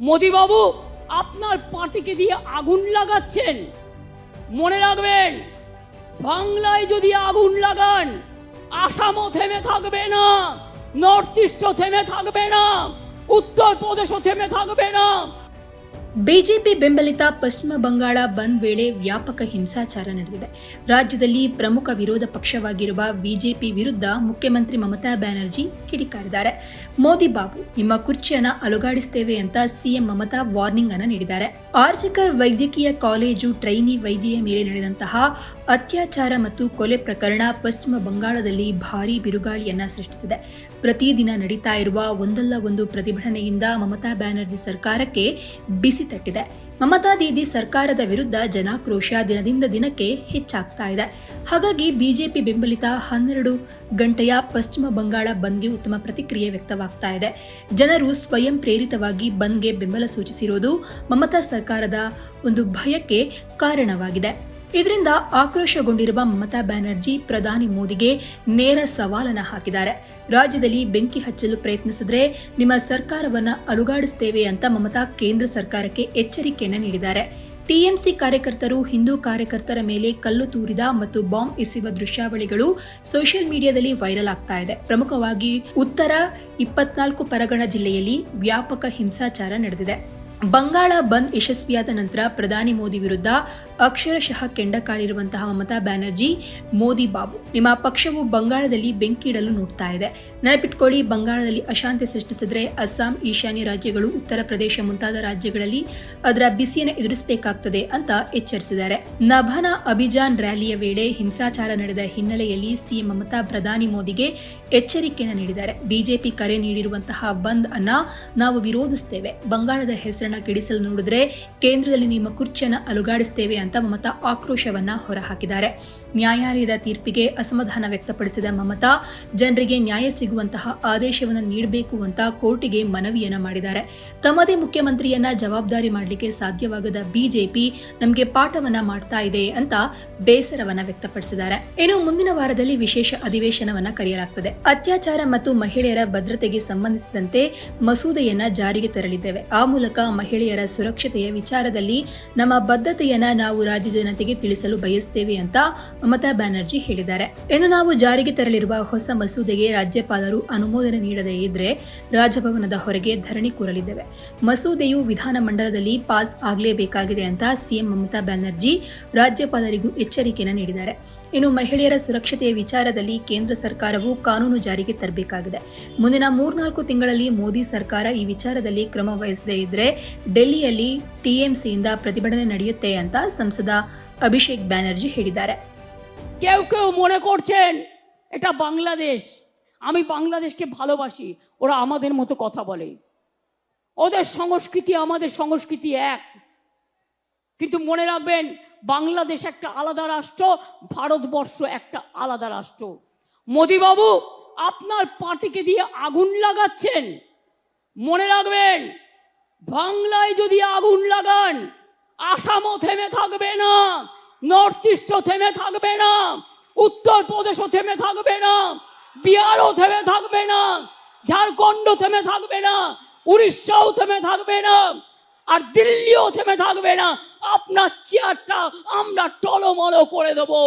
মোদিবাবু, আপনার পার্টিকে দিয়ে আগুন লাগাচ্ছেন। মনে রাখবেন, বাংলায় যদি আগুন লাগান, আসামও থেমে থাকবে না, নর্থ ইস্টও থেমে থাকবে না, উত্তরপ্রদেশও থেমে থাকবে না। ಬಿಜೆಪಿ ಬೆಂಬಲಿತ ಪಶ್ಚಿಮ ಬಂಗಾಳ ಬಂದ್ ವೇಳೆ ವ್ಯಾಪಕ ಹಿಂಸಾಚಾರ ನಡೆದಿದೆ. ರಾಜ್ಯದಲ್ಲಿ ಪ್ರಮುಖ ವಿರೋಧ ಪಕ್ಷವಾಗಿರುವ ಬಿಜೆಪಿ ವಿರುದ್ಧ ಮುಖ್ಯಮಂತ್ರಿ ಮಮತಾ ಬ್ಯಾನರ್ಜಿ ಕಿಡಿಕಾರಿದ್ದಾರೆ. ಮೋದಿ ಬಾಬು, ನಿಮ್ಮ ಕುರ್ಚಿಯನ್ನು ಅಲುಗಾಡಿಸ್ತೇವೆ ಅಂತ ಸಿಎಂ ಮಮತಾ ವಾರ್ನಿಂಗ್ ಅನ್ನು ನೀಡಿದ್ದಾರೆ. ಆರ್ಜಿಕರ್ ವೈದ್ಯಕೀಯ ಕಾಲೇಜು, ಟ್ರೈನಿ, ವೈದ್ಯೆಯ ಮೇಲೆ ನಡೆದಂತಹ ಅತ್ಯಾಚಾರ ಮತ್ತು ಕೊಲೆ ಪ್ರಕರಣ ಪಶ್ಚಿಮ ಬಂಗಾಳದಲ್ಲಿ ಭಾರೀ ಬಿರುಗಾಳಿಯನ್ನ ಸೃಷ್ಟಿಸಿದೆ. ಪ್ರತಿದಿನ ನಡೀತಾ ಇರುವ ಒಂದಲ್ಲ ಒಂದು ಪ್ರತಿಭಟನೆಯಿಂದ ಮಮತಾ ಬ್ಯಾನರ್ಜಿ ಸರ್ಕಾರಕ್ಕೆ ಬಿಸಿ ತಟ್ಟಿದೆ. ಮಮತಾ ದೀದಿ ಸರ್ಕಾರದ ವಿರುದ್ಧ ಜನಾಕ್ರೋಶ ದಿನದಿಂದ ದಿನಕ್ಕೆ ಹೆಚ್ಚಾಗ್ತಾ ಇದೆ. ಹಾಗಾಗಿ ಬಿಜೆಪಿ ಬೆಂಬಲಿತ ಹನ್ನೆರಡು ಗಂಟೆಯ ಪಶ್ಚಿಮ ಬಂಗಾಳ ಬಂದ್ಗೆ ಉತ್ತಮ ಪ್ರತಿಕ್ರಿಯೆ ವ್ಯಕ್ತವಾಗ್ತಾ ಇದೆ. ಜನರು ಸ್ವಯಂ ಪ್ರೇರಿತವಾಗಿ ಬಂದ್ಗೆ ಬೆಂಬಲ ಸೂಚಿಸಿರೋದು ಮಮತಾ ಸರ್ಕಾರದ ಒಂದು ಭಯಕ್ಕೆ ಕಾರಣವಾಗಿದೆ. ಇದರಿಂದ ಆಕ್ರೋಶಗೊಂಡಿರುವ ಮಮತಾ ಬ್ಯಾನರ್ಜಿ, ಪ್ರಧಾನಿ ಮೋದಿಗೆ ನೇರ ಸವಾಲನ್ನು ಹಾಕಿದ್ದಾರೆ. ರಾಜ್ಯದಲ್ಲಿ ಬೆಂಕಿ ಹಚ್ಚಲು ಪ್ರಯತ್ನಿಸಿದ್ರೆ ನಿಮ್ಮ ಸರ್ಕಾರವನ್ನ ಅಲುಗಾಡಿಸ್ತೇವೆ ಅಂತ ಮಮತಾ ಕೇಂದ್ರ ಸರ್ಕಾರಕ್ಕೆ ಎಚ್ಚರಿಕೆಯನ್ನ ನೀಡಿದ್ದಾರೆ. ಟಿಎಂಸಿ ಕಾರ್ಯಕರ್ತರು, ಹಿಂದೂ ಕಾರ್ಯಕರ್ತರ ಮೇಲೆ ಕಲ್ಲು ತೂರಿದ ಮತ್ತು ಬಾಂಬ್ ಎಸೆಯುವ ದೃಶ್ಯಾವಳಿಗಳು ಸೋಷಿಯಲ್ ಮೀಡಿಯಾದಲ್ಲಿ ವೈರಲ್ ಆಗ್ತಾ ಇದೆ. ಪ್ರಮುಖವಾಗಿ ಉತ್ತರ ಇಪ್ಪತ್ನಾಲ್ಕು ಪರಗಣ ಜಿಲ್ಲೆಯಲ್ಲಿ ವ್ಯಾಪಕ ಹಿಂಸಾಚಾರ ನಡೆದಿದೆ. ಬಂಗಾಳ ಬಂದ್ ಯಶಸ್ವಿಯಾದ ನಂತರ ಪ್ರಧಾನಿ ಮೋದಿ ವಿರುದ್ಧ ಅಕ್ಷರಶಃ ಕೆಂಡ ಕಾಡಿರುವಂತಹ ಮಮತಾ ಬ್ಯಾನರ್ಜಿ, ಮೋದಿ ಬಾಬು. ನಿಮ್ಮ ಪಕ್ಷವು ಬಂಗಾಳದಲ್ಲಿ ಬೆಂಕಿ ಇಡಲು ನೋಡ್ತಾ ಇದೆ. ನೆನಪಿಟ್ಕೊಳ್ಳಿ, ಬಂಗಾಳದಲ್ಲಿ ಅಶಾಂತಿ ಸೃಷ್ಟಿಸಿದ್ರೆ ಅಸ್ಸಾಂ, ಈಶಾನ್ಯ ರಾಜ್ಯಗಳು, ಉತ್ತರ ಪ್ರದೇಶ ಮುಂತಾದ ರಾಜ್ಯಗಳಲ್ಲಿ ಅದರ ಬಿಸಿಯನ್ನು ಎದುರಿಸಬೇಕಾಗ್ತದೆ ಅಂತ ಎಚ್ಚರಿಸಿದ್ದಾರೆ. ನಭನ ಅಭಿಜಾನ್ ರ್ಯಾಲಿಯ ವೇಳೆ ಹಿಂಸಾಚಾರ ನಡೆದ ಹಿನ್ನೆಲೆಯಲ್ಲಿ ಸಿಎಂ ಮಮತಾ, ಪ್ರಧಾನಿ ಮೋದಿಗೆ ಎಚ್ಚರಿಕೆಯನ್ನು ನೀಡಿದ್ದಾರೆ. ಬಿಜೆಪಿ ಕರೆ ನೀಡಿರುವಂತಹ ಬಂದ್ ಅನ್ನ ನಾವು ವಿರೋಧಿಸ್ತೇವೆ. ಬಂಗಾಳದ ಹೆಸರನ್ನ ಕೆಡಿಸಲು ನೋಡಿದ್ರೆ ಕೇಂದ್ರದಲ್ಲಿ ನಿಮ್ಮ ಕುರ್ಚಿಯನ್ನು ಅಲುಗಾಡಿಸ್ತೇವೆ ಅಂತ ಮಮತಾ ಆಕ್ರೋಶವನ್ನ ಹೊರಹಾಕಿದ್ದಾರೆ. ನ್ಯಾಯಾಲಯದ ತೀರ್ಪಿಗೆ ಅಸಮಾಧಾನ ವ್ಯಕ್ತಪಡಿಸಿದ ಮಮತಾ, ಜನರಿಗೆ ನ್ಯಾಯ ಸಿಗುವಂತಹ ಆದೇಶವನ್ನು ನೀಡಬೇಕು ಅಂತ ಕೋರ್ಟಿಗೆ ಮನವಿಯನ್ನ ಮಾಡಿದ್ದಾರೆ. ತಮ್ಮದೇ ಮುಖ್ಯಮಂತ್ರಿಯನ್ನ ಜವಾಬ್ದಾರಿ ಮಾಡಲಿಕ್ಕೆ ಸಾಧ್ಯವಾಗದ ಬಿಜೆಪಿ ನಮಗೆ ಪಾಠವನ್ನ ಮಾಡ್ತಾ ಇದೆ ಅಂತ ಬೇಸರವನ್ನ ವ್ಯಕ್ತಪಡಿಸಿದ್ದಾರೆ. ಇನ್ನು ಮುಂದಿನ ವಾರದಲ್ಲಿ ವಿಶೇಷ ಅಧಿವೇಶನವನ್ನ ಕರೆಯಲಾಗ್ತದೆ. ಅತ್ಯಾಚಾರ ಮತ್ತು ಮಹಿಳೆಯರ ಭದ್ರತೆಗೆ ಸಂಬಂಧಿಸಿದಂತೆ ಮಸೂದೆಯನ್ನ ಜಾರಿಗೆ ತರಲಿದ್ದೇವೆ. ಆ ಮೂಲಕ ಮಹಿಳೆಯರ ಸುರಕ್ಷತೆಯ ವಿಚಾರದಲ್ಲಿ ನಮ್ಮ ಬದ್ಧತೆಯನ್ನ ನಾವು ರಾಜ್ಯ ಜನತೆಗೆ ತಿಳಿಸಲು ಬಯಸ್ತೇವೆ ಅಂತ ಮಮತಾ ಬ್ಯಾನರ್ಜಿ ಹೇಳಿದ್ದಾರೆ. ಇನ್ನು ನಾವು ಜಾರಿಗೆ ತರಲಿರುವ ಹೊಸ ಮಸೂದೆಗೆ ರಾಜ್ಯಪಾಲರು ಅನುಮೋದನೆ ನೀಡದೇ ಇದ್ರೆ ರಾಜಭವನದ ಹೊರಗೆ ಧರಣಿ ಕೂರಲಿದ್ದೇವೆ. ಮಸೂದೆಯು ವಿಧಾನಮಂಡಲದಲ್ಲಿ ಪಾಸ್ ಆಗಲೇಬೇಕಾಗಿದೆ ಅಂತ ಸಿಎಂ ಮಮತಾ ಬ್ಯಾನರ್ಜಿ ರಾಜ್ಯಪಾಲರಿಗೂ ಎಚ್ಚರಿಕೆಯನ್ನು ನೀಡಿದ್ದಾರೆ. ಇನ್ನು ಮಹಿಳೆಯರ ಸುರಕ್ಷತೆಯ ವಿಚಾರದಲ್ಲಿ ಕೇಂದ್ರ ಸರ್ಕಾರವು ಕಾನೂನು ಜಾರಿಗೆ ತರಬೇಕಾಗಿದೆ. ಮುಂದಿನ ಮೂರ್ನಾಲ್ಕು ತಿಂಗಳಲ್ಲಿ ಮೋದಿ ಸರ್ಕಾರ ಈ ವಿಚಾರದಲ್ಲಿ ಕ್ರಮ ವಹಿಸದೇ ಇದ್ರೆ ಡೆಲ್ಲಿಯಲ್ಲಿ ಟಿಎಂಸಿಯಿಂದ ಪ್ರತಿಭಟನೆ ನಡೆಯುತ್ತೆ ಅಂತ ಸಂಸದ ಅಭಿಷೇಕ್ ಬ್ಯಾನರ್ಜಿ ಹೇಳಿದ್ದಾರೆ. কেউ কেউ মনে করছেন এটা বাংলাদেশ। আমি বাংলাদেশকে ভালোবাসি। ওরা আমাদের মতো কথা বলে। ওদের সংস্কৃতি আমাদের সংস্কৃতি এক। কিন্তু মনে রাখবেন বাংলাদেশ একটা আলাদা রাষ্ট্র, ভারতবর্ষ একটা আলাদা রাষ্ট্র। মোদিবাবু, আপনার পার্টিকে দিয়ে আগুন লাগাচ্ছেন। মনে রাখবেন, বাংলায় যদি আগুন লাগান, আসামও থেমে থাকবে না, নর্থ ইস্টও থেমে থাকবে না উত্তর প্রদেশও থেমে থাকবে না, বিহারও থেমে থাকবে না ঝাড়খণ্ড থেমে থাকবে না, উড়িষ্যাও থেমে থাকবে না। আর দিল্লিও থেমে থাকবে না। আপনার চেয়ারটা আমরা টলমলো করে দেবো।